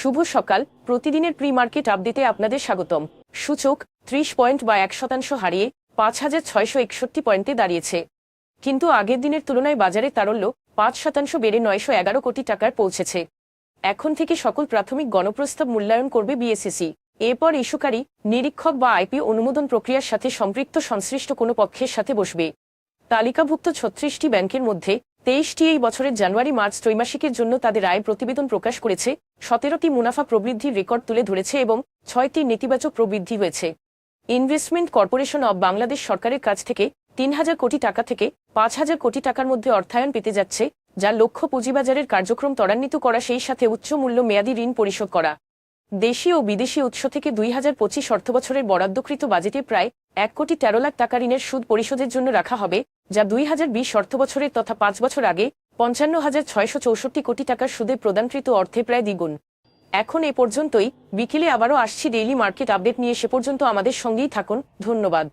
শুভ সকাল। প্রতিদিনের pre market আপডেটে আপনাদের স্বাগতম। সূচক ত্রিশ পয়েন্ট বা এক শতাংশ হারিয়ে পাঁচ হাজার ছয়শো একষট্টি পয়েন্টে দাঁড়িয়েছে। কিন্তু আগের দিনের তুলনায় বাজারে তারল্য পাঁচ শতাংশ বেড়ে নয়শো এগারো কোটি টাকার পৌঁছেছে। এখন থেকে সকল প্রাথমিক গণপ্রস্তাব মূল্যায়ন করবে বিএসসিসি এরপর ইস্যুকারী, নিরীক্ষক বা আইপি অনুমোদন প্রক্রিয়ার সাথে সম্পৃক্ত সংশ্লিষ্ট কোনো পক্ষের সাথে বসবে। তালিকাভুক্ত ছত্রিশটি ব্যাংকের মধ্যে তেইশটি এই বছরের জানুয়ারি, মার্চ ত্রৈমাসিকের জন্য তাদের আয় প্রতিবেদন প্রকাশ করেছে। সতেরোটি মুনাফা প্রবৃদ্ধির রেকর্ড তুলে ধরেছে এবং ছয়টি নেতিবাচক প্রবৃদ্ধি হয়েছে। ইনভেস্টমেন্ট কর্পোরেশন অব বাংলাদেশ সরকারের কাছ থেকে তিন হাজার কোটি টাকা থেকে পাঁচ হাজার কোটি টাকার মধ্যে অর্থায়ন পেতে যাচ্ছে, যা লক্ষ্য পুঁজিবাজারের কার্যক্রম ত্বরান্বিত করা, সেই সাথে উচ্চ মূল্য মেয়াদী ঋণ পরিশোধ করা। দেশি ও বিদেশি উৎস থেকে দুই হাজার পঁচিশ অর্থবছরের বরাদ্দকৃত বাজেটে প্রায় এক কোটি তেরো লাখ টাকা ঋণের সুদ পরিশোধের জন্য রাখা হবে যা দুই হাজার বিশ অর্থবছরের তথা পাঁচ বছর আগে পঞ্চান্ন হাজার ছয়শো চৌষট্টি কোটি টাকার সুদে প্রদানকৃত অর্থে প্রায় দ্বিগুণ। এখন এ পর্যন্তই। বিকেলে আবারও আসছি ডেইলি মার্কেট আপডেট নিয়ে। সে পর্যন্ত আমাদের সঙ্গেই থাকুন। ধন্যবাদ।